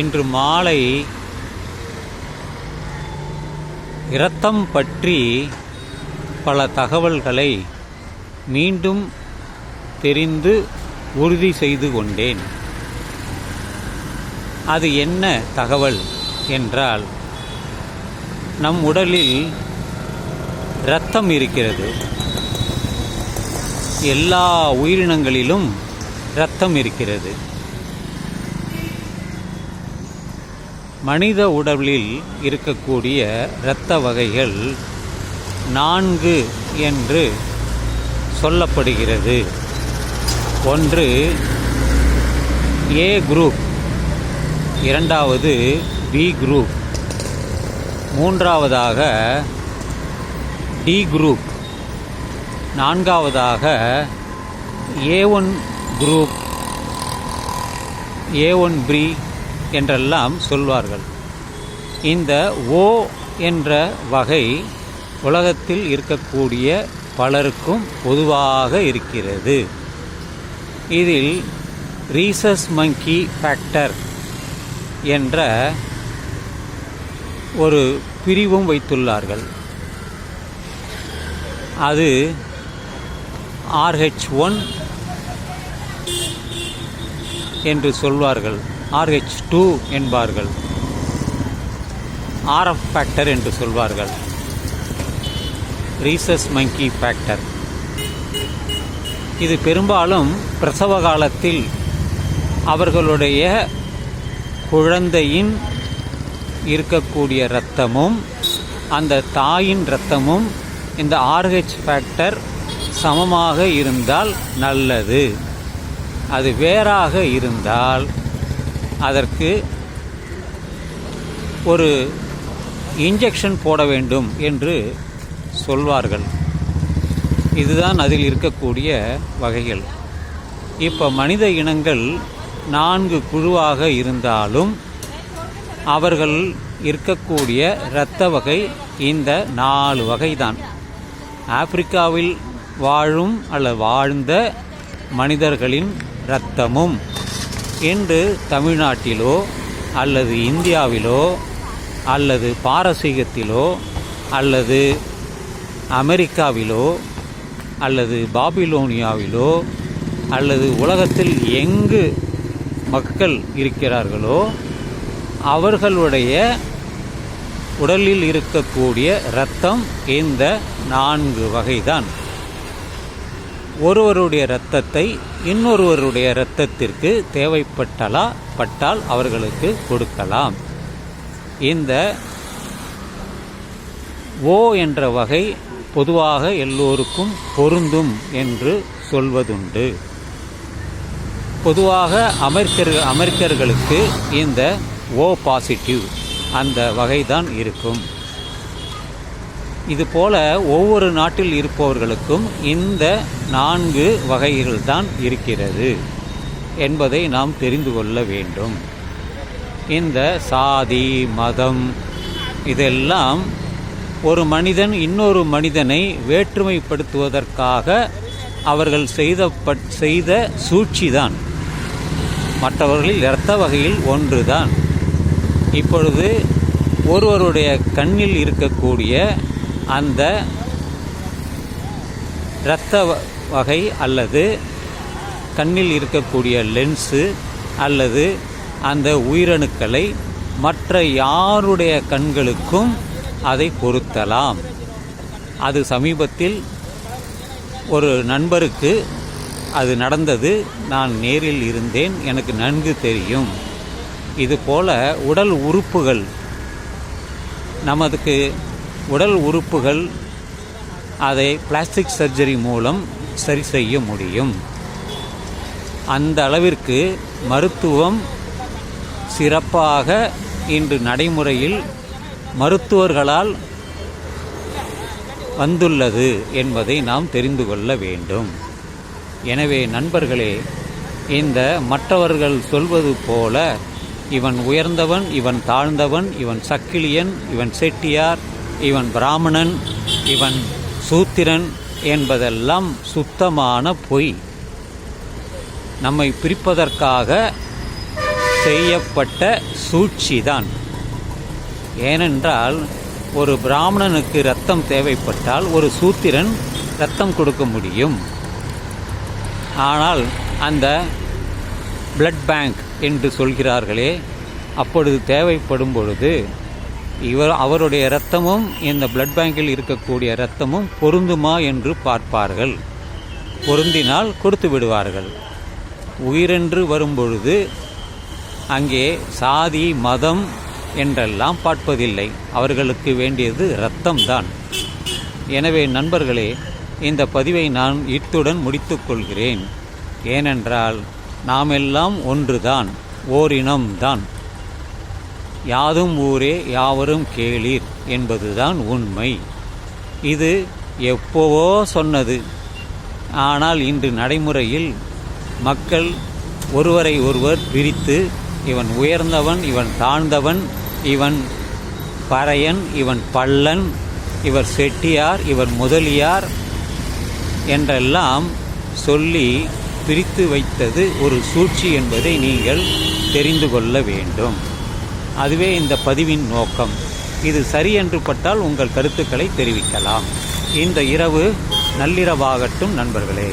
இன்று மாலை இரத்தம் பற்றி பல தகவல்களை மீண்டும் தெரிந்து உறுதி செய்து கொண்டேன். அது என்ன தகவல் என்றால் நம் உடலில் இரத்தம் இருக்கிறது. எல்லா உயிரினங்களிலும் இரத்தம் இருக்கிறது. மனித உடலில் இருக்கக்கூடிய இரத்த வகைகள் நான்கு என்று சொல்லப்படுகிறது. ஒன்று ஏ குரூப் இரண்டாவது பி குரூப் மூன்றாவதாக டி குரூப் நான்காவதாக A one group A one B என்றெல்லாம் சொல்வார்கள். இந்த ஓ என்ற வகை உலகத்தில் இருக்கக்கூடிய பலருக்கும் பொதுவாக இருக்கிறது. இதில் ரீசஸ் மங்கி ஃபேக்டர் என்ற ஒரு பிரிவும் வைத்துள்ளார்கள். அது ஆர்ஹெச் ஒன் என்று சொல்வார்கள். ஆர்ஹெச் டூ என்பார்கள். ஆர்எஃப் ஃபேக்டர் என்று சொல்வார்கள். ரீசஸ் மங்கி ஃபேக்டர் இது பெரும்பாலும் பிரசவ காலத்தில் அவர்களுடைய குழந்தையின் இருக்கக்கூடிய இரத்தமும் அந்த தாயின் இரத்தமும் இந்த ஆர்ஹெச் ஃபேக்டர் சமமாக இருந்தால் நல்லது. அது வேறாக இருந்தால் அதற்கு ஒரு இன்ஜெக்ஷன் போட வேண்டும் என்று சொல்வார்கள். இதுதான் அதில் இருக்கக்கூடிய வகைகள். இப்போ மனித இனங்கள் நான்கு குழுவாக இருந்தாலும் அவர்கள் இருக்கக்கூடிய இரத்த வகை இந்த நாலு வகைதான். ஆப்பிரிக்காவில் வாழும் அல்ல வாழ்ந்த மனிதர்களின் இரத்தமும் இன்று தமிழ்நாட்டிலோ அல்லது இந்தியாவிலோ அல்லது பாரசீகத்திலோ அல்லது அமெரிக்காவிலோ அல்லது பாபிலோனியாவிலோ அல்லது உலகத்தில் எங்கு மக்கள் இருக்கிறார்களோ அவர்களுடைய உடலில் இருக்கக்கூடிய இரத்தம் இந்த நான்கு வகைதான். ஒருவருடைய இரத்தத்தை இன்னொருவருடைய இரத்தத்திற்கு தேவைப்பட்டலா பட்டால் அவர்களுக்கு கொடுக்கலாம். இந்த ஓ என்ற வகை பொதுவாக எல்லோருக்கும் பொருந்தும் என்று சொல்வதுண்டு. பொதுவாக அமெரிக்கர் அமெரிக்கர்களுக்கு இந்த ஓ பாசிட்டிவ் அந்த வகைதான் இருக்கும். இதுபோல ஒவ்வொரு நாட்டில் இருப்பவர்களுக்கும் இந்த நான்கு வகைகள் தான் இருக்கிறது என்பதை நாம் தெரிந்து கொள்ள வேண்டும். இந்த சாதி மதம் இதெல்லாம் ஒரு மனிதன் இன்னொரு மனிதனை வேற்றுமைப்படுத்துவதற்காக அவர்கள் செய்த பட் செய்த சூழ்ச்சிதான். மற்றவர்களில் இரத்த வகையில் ஒன்றுதான். இப்பொழுது ஒருவருடைய கண்ணில் இருக்கக்கூடிய அந்த இரத்த வகை அல்லது கண்ணில் இருக்கக்கூடிய லென்ஸு அல்லது அந்த உயிரணுக்களை மற்ற யாருடைய கண்களுக்கும் அதை பொருத்தலாம். அது சமீபத்தில் ஒரு நண்பருக்கு அது நடந்தது. நான் நேரில் இருந்தேன். எனக்கு நன்கு தெரியும். இதுபோல உடல் உறுப்புகள் நமதுக்கு உடல் உறுப்புகள் அதை பிளாஸ்டிக் சர்ஜரி மூலம் சரி செய்ய முடியும். அந்த அளவிற்கு மருத்துவம் சிறப்பாக இன்று நடைமுறையில் மருத்துவர்களால் வந்துள்ளது என்பதை நாம் தெரிந்து கொள்ள வேண்டும். எனவே நண்பர்களே இந்த மற்றவர்கள் சொல்வது போல இவன் உயர்ந்தவன் இவன் தாழ்ந்தவன் இவன் சக்கிலியன் இவன் செட்டியார் இவன் பிராமணன் இவன் சூத்திரன் என்பதெல்லாம் சுத்தமான பொய். நம்மை பிரிப்பதற்காக செய்யப்பட்ட சூழ்ச்சிதான். ஏனென்றால் ஒரு பிராமணனுக்கு ரத்தம் தேவைப்பட்டால் ஒரு சூத்திரன் ரத்தம் கொடுக்க முடியும். ஆனால் அந்த பிளட் பேங்க் என்று சொல்கிறார்களே அப்பொழுது தேவைப்படும் பொழுது இவர் அவருடைய இரத்தமும் இந்த பிளட் பேங்கில் இருக்கக்கூடிய இரத்தமும் பொருந்துமா என்று பார்ப்பார்கள். பொருந்தினால் கொடுத்து விடுவார்கள். உயிரென்று வரும்பொழுது அங்கே சாதி மதம் என்றெல்லாம் பார்ப்பதில்லை. அவர்களுக்கு வேண்டியது இரத்தம்தான். எனவே நண்பர்களே இந்த பதிவை நான் இத்துடன் முடித்துக்கொள்கிறேன் ஏனென்றால் நாமெல்லாம் ஒன்றுதான் ஓரினம்தான். யாதும் ஊரே யாவரும் கேளீர் என்பதுதான் உண்மை. இது எப்போவோ சொன்னது. ஆனால் இன்று நடைமுறையில் மக்கள் ஒருவரை ஒருவர் பிரித்து இவன் உயர்ந்தவன் இவன் தாழ்ந்தவன் இவன் பறையன் இவன் பள்ளன் இவர் செட்டியார் இவர் முதலியார் என்றெல்லாம் சொல்லி பிரித்து வைத்தது ஒரு சூழ்ச்சி என்பதை நீங்கள் தெரிந்து கொள்ள வேண்டும். அதுவே இந்த பதிவின் நோக்கம். இது சரி என்று பட்டால் உங்கள் கருத்துக்களை தெரிவிக்கலாம். இந்த இரவு நள்ளிரவாகட்டும் நண்பர்களே.